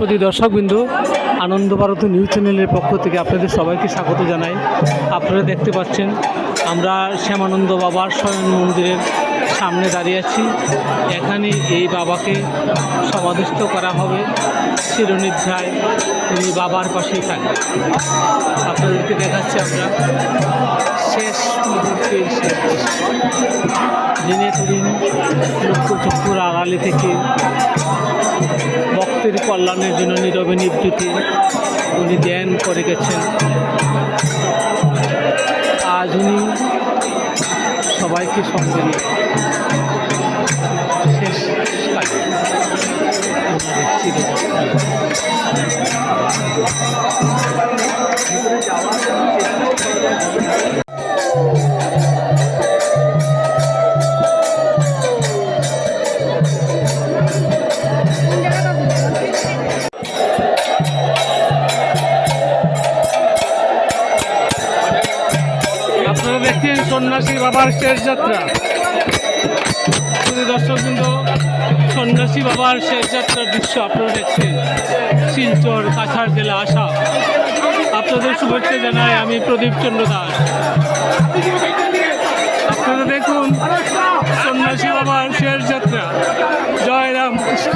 সুধী দর্শকবিন্দু, আনন্দ Bharat news চ্যানেলের পক্ষ থেকে আপনাদের সবাইকে স্বাগত জানাই। আপনারা দেখতে পাচ্ছেন, আমরা শ্যামানন্দ বাবার স্বয়ং মন্দিরের সামনে দাঁড়িয়ে আছি। এখানে এই বাবাকে সমাধিস্থ করা হবে চিরনিদ্রায় উনি বাবার পাশেই থাকবেন। আপনাদেরকে দেখাচ্ছি আমরা। শেষ দিনের দিন লক্ষ্য চক্ষুর আড়ালে থেকে ভক্তের কল্যাণের জন্য নীরবে নিবৃতি উনি ধ্যান করে গেছেন। আজ উনি সবাইকে সঙ্গে নিয়ে। শেষ। দেখছেন সন্ন্যাসী বাবার শেষ যাত্রা। দর্শক কিন্তু সন্ন্যাসী বাবার শেষ যাত্রার দৃশ্য আপনারা দেখছেন। শিলচর, কাছাড় জেলা আসা আপনাদের শুভেচ্ছা জানাই আমি প্রদীপ চন্দ্র দাস। আপনারা দেখুন, সন্ন্যাসী বাবার শেষ যাত্রা। জয় রাম কৃষ্ণ।